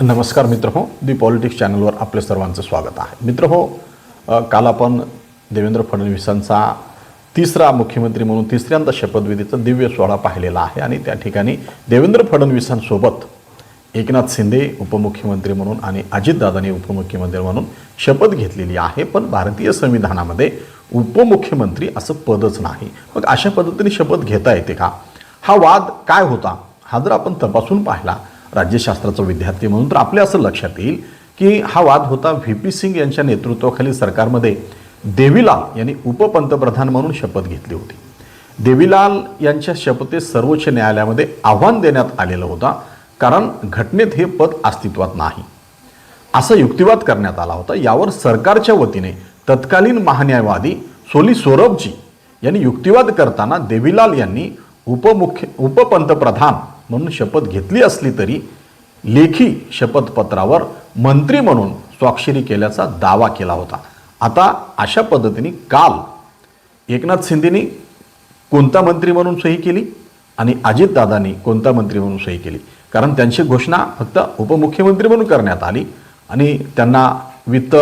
नमस्कार मित्र हो दी पॉलिटिक्स चॅनलवर आपले सर्वांचं स्वागत आहे. मित्र हो काल आपण देवेंद्र फडणवीसांचा तिसरा मुख्यमंत्री म्हणून तिसऱ्यांदा शपथविधीचा दिव्य सोहळा पाहिलेला आहे आणि त्या ठिकाणी देवेंद्र फडणवीसांसोबत एकनाथ शिंदे उपमुख्यमंत्री म्हणून आणि अजितदादांनी उपमुख्यमंत्री म्हणून शपथ घेतलेली आहे. पण भारतीय संविधानामध्ये उपमुख्यमंत्री असं पदच नाही. मग अशा पद्धतीने शपथ घेता येते का? हा वाद काय होता? हा जर आपण तपासून पाहिला राज्यशास्त्राचा विद्यार्थी म्हणून तर आपल्या असं लक्षात येईल की हा वाद होता व्ही पी सिंग यांच्या नेतृत्वाखालील सरकारमध्ये. देवीलाल यांनी उपपंतप्रधान म्हणून शपथ घेतली होती. देवीलाल यांच्या शपथेस सर्वोच्च न्यायालयामध्ये आव्हान देण्यात आलेलं होता कारण घटनेत हे पद अस्तित्वात नाही. असा युक्तिवाद करण्यात आला होता. यावर सरकारच्या वतीने तत्कालीन महान्यायवादी सोली सोरबजी यांनी युक्तिवाद करताना देवीलाल यांनी उपमुख्य उपपंतप्रधान म्हणून शपथ घेतली असली तरी लेखी शपथपत्रावर मंत्री म्हणून स्वाक्षरी केल्याचा दावा केला होता. आता अशा पद्धतीने काल एकनाथ शिंदेनी कोणता मंत्री म्हणून सही केली आणि अजितदादांनी कोणता मंत्री म्हणून सही केली? कारण त्यांची घोषणा फक्त उपमुख्यमंत्री म्हणून करण्यात आली आणि त्यांना वित्त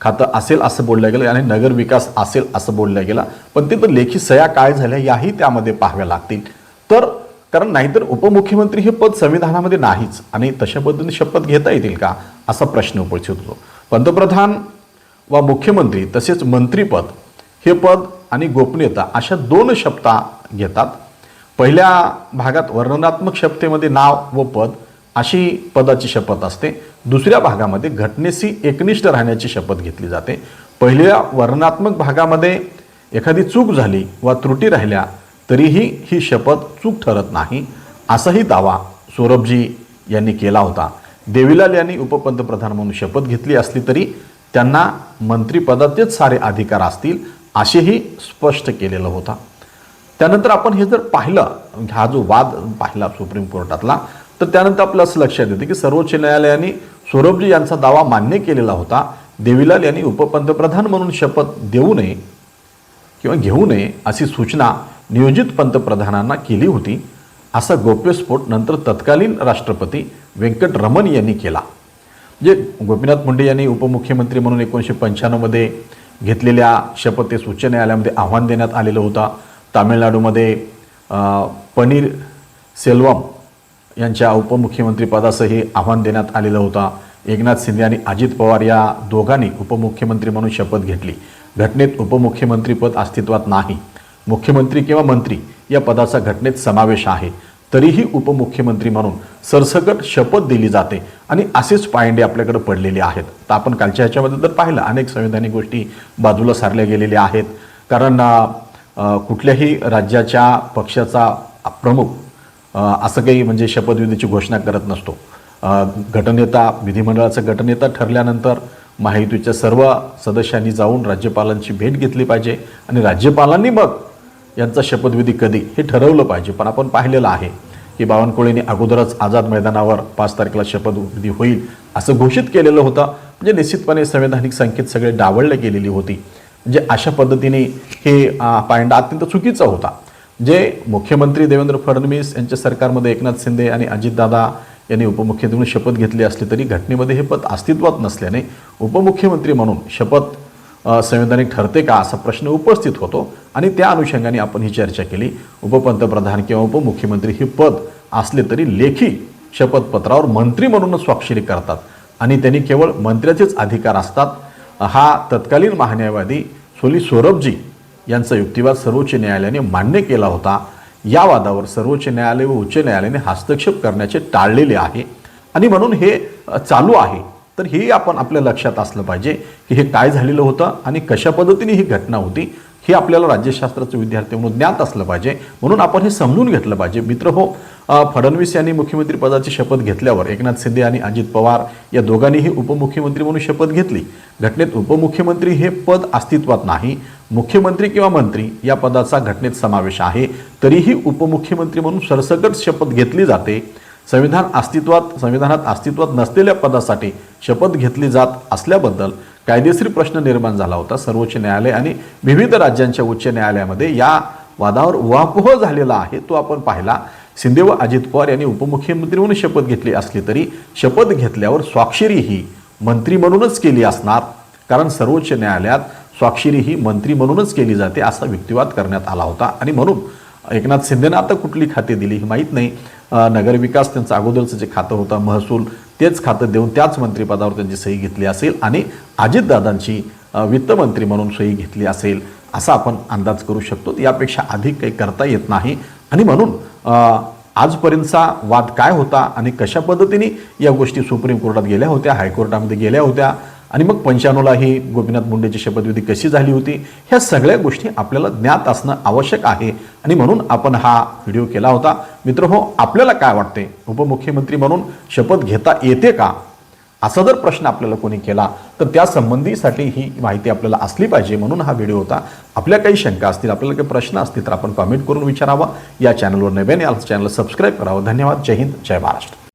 खातं असेल असं बोललं गेलं आणि नगर विकास असेल असं बोललं गेलं. पण तिथं लेखी सया काय झाल्या याही त्यामध्ये पाहाव्या लागतील. तर कारण नाहीतर उपमुख्यमंत्री हे पद संविधानामध्ये नाहीच. आणि तशा पद्धतीने शपथ घेता येतील का? असा प्रश्न उपस्थित होतो. पंतप्रधान व मुख्यमंत्री तसेच मंत्रीपद हे पद आणि गोपनीयता अशा दोन शपथा घेतात. पहिल्या भागात वर्णनात्मक शपथेमध्ये नाव व पद अशी पदाची शपथ असते. दुसऱ्या भागामध्ये घटनेशी एकनिष्ठ राहण्याची शपथ घेतली जाते. पहिल्या वर्णनात्मक भागामध्ये एखादी चूक झाली वा त्रुटी राहिल्या तरीही ही शपथ चूक ठरत नाही असाही दावा सौरभजी यांनी केला होता. देवीलाल यांनी उपपंतप्रधान म्हणून शपथ घेतली असली तरी त्यांना मंत्रिपदाचेच सारे अधिकार असतील असेही स्पष्ट केलेलं होता. त्यानंतर आपण हे जर पाहिलं हा जो वाद पाहिला सुप्रीम कोर्टातला तर त्यानंतर आपलं असं लक्षात येतं की सर्वोच्च न्यायालयाने सौरभजी यांचा दावा मान्य केलेला होता. देवीलाल यांनी उपपंतप्रधान म्हणून शपथ देऊ नये किंवा घेऊ नये अशी सूचना नियोजित पंतप्रधानांना केली होती असा गोप्यस्फोट नंतर तत्कालीन राष्ट्रपती व्यंकटरमण यांनी केला. जे गोपीनाथ मुंडे यांनी उपमुख्यमंत्री म्हणून एकोणीसशे पंच्याण्णवमध्ये घेतलेल्या शपथेस उच्च न्यायालयामध्ये आव्हान देण्यात आलेलं होतं. तामिळनाडूमध्ये पनीर सेल्वम यांच्या उपमुख्यमंत्रीपदासही आव्हान देण्यात आलेलं होतं. एकनाथ शिंदे आणि अजित पवार या दोघांनी उपमुख्यमंत्री म्हणून शपथ घेतली. घटनेत उपमुख्यमंत्रीपद अस्तित्वात नाही. मुख्यमंत्री किंवा मंत्री या पदाचा घटनेत समावेश आहे. तरीही उपमुख्यमंत्री म्हणून सरसकट शपथ दिली जाते आणि असेच पायंडे आपल्याकडे पडलेले आहेत. तर आपण कालच्या ह्याच्यामध्ये जर पाहिलं अनेक संवैधानिक गोष्टी बाजूला सारल्या गेलेल्या आहेत. कारण कुठल्याही राज्याच्या पक्षाचा प्रमुख असं काही म्हणजे शपथविधीची घोषणा करत नसतो. गटनेता विधिमंडळाचा गटनेता ठरल्यानंतर महायुतीच्या सर्व सदस्यांनी जाऊन राज्यपालांची भेट घेतली पाहिजे आणि राज्यपालांनी मग यांचा शपथविधी कधी? हे ठरवलं पाहिजे पण आपण पाहिलेलं आहे की बावनकुळेने अगोदरच आझाद मैदानावर पाच तारखेला शपथविधी होईल असं घोषित केलेलं होतं. म्हणजे निश्चितपणे संवैधानिक संकेत सगळे डावळले गेलेली होती. म्हणजे अशा पद्धतीने हे पायंडा अत्यंत चुकीचा होता. जे मुख्यमंत्री देवेंद्र फडणवीस यांच्या सरकारमध्ये एकनाथ शिंदे आणि अजितदादा यांनी उपमुख्यमंत्री म्हणून शपथ घेतली असली तरी घटनेमध्ये हे पद अस्तित्वात नसल्याने उपमुख्यमंत्री म्हणून शपथ संवैधानिक ठरते का असा प्रश्न उपस्थित होतो. आणि त्या अनुषंगाने आपण ही चर्चा केली. उपपंतप्रधान किंवा उपमुख्यमंत्री हे पद असले तरी लेखी शपथपत्रावर मंत्री म्हणूनच स्वाक्षरी करतात. आणि त्यांनी केवळ मंत्र्याचेच अधिकार असतात. हा तत्कालीन महान्यायवादी सोली सोरबजी यांचा युक्तिवाद सर्वोच्च न्यायालयाने मान्य केला होता. या वादावर सर्वोच्च न्यायालय व उच्च न्यायालयाने हस्तक्षेप करण्याचे टाळलेले आहे. आणि म्हणून हे चालू आहे. तर हे आपण आपल्या लक्षात असलं पाहिजे की हे काय झालेलं होतं आणि कशा पद्धतीने ही घटना होती हे आपल्याला राज्यशास्त्राचं विद्यार्थी म्हणून ज्ञात असलं पाहिजे. म्हणून आपण हे समजून घेतलं पाहिजे. मित्र हो फडणवीस यांनी मुख्यमंत्रीपदाची शपथ घेतल्यावर एकनाथ शिंदे आणि अजित पवार या दोघांनीही उपमुख्यमंत्री म्हणून शपथ घेतली. घटनेत उपमुख्यमंत्री हे पद अस्तित्वात नाही. मुख्यमंत्री किंवा मंत्री या पदाचा घटनेत समावेश आहे. तरीही उपमुख्यमंत्री म्हणून सरसकट शपथ घेतली जाते. संविधान अस्तित्वात संविधानात अस्तित्वात नसलेल्या पदासाठी शपथ घेतली जात असल्याबद्दल कायदेशीर प्रश्न निर्माण झाला होता. सर्वोच्च न्यायालय आणि विविध राज्यांच्या उच्च न्यायालयामध्ये या वादावर उहापोह झालेला आहे. तो आपण पाहिला. शिंदे व अजित पवार यांनी उपमुख्यमंत्री म्हणून शपथ घेतली असली तरी शपथ घेतल्यावर स्वाक्षरी ही मंत्री म्हणूनच केली असणार कारण सर्वोच्च न्यायालयात स्वाक्षरी ही मंत्री म्हणूनच केली जाते असा युक्तिवाद करण्यात आला होता. आणि म्हणून एकनाथ शिंदेनं आता कुठली खाते दिली हे माहीत नाही. नगरविकास त्यांचं अगोदरचं जे खातं होतं महसूल तेच खातं देऊन त्याच मंत्रिपदावर त्यांची सही घेतली असेल आणि अजितदादांची वित्तमंत्री म्हणून सही घेतली असेल असा आपण अंदाज करू शकतो. यापेक्षा अधिक काही करता येत नाही. आणि म्हणून आजपर्यंतचा वाद काय होता आणि कशा पद्धतीने या गोष्टी सुप्रीम कोर्टात गेल्या होत्या हायकोर्टामध्ये गेल्या होत्या आणि मग पंच्याण्णवला ही गोपीनाथ मुंडेची शपथविधी कशी झाली होती? ह्या सगळ्या गोष्टी आपल्याला ज्ञात असणं आवश्यक आहे. आणि म्हणून आपण हा व्हिडिओ केला होता. मित्र हो आपल्याला काय वाटते? उपमुख्यमंत्री म्हणून शपथ घेता येते का? असा जर प्रश्न आपल्याला कोणी केला तर त्या संबंधीसाठी ही माहिती आपल्याला असली पाहिजे म्हणून हा व्हिडिओ होता. आपल्या काही शंका असतील आपल्याला काही प्रश्न असतील तर आपण कॉमेंट करून विचारावा. या चॅनलवर नव्याने आलं चॅनल सबस्क्राईब करावं. धन्यवाद. जय हिंद. जय महाराष्ट्र.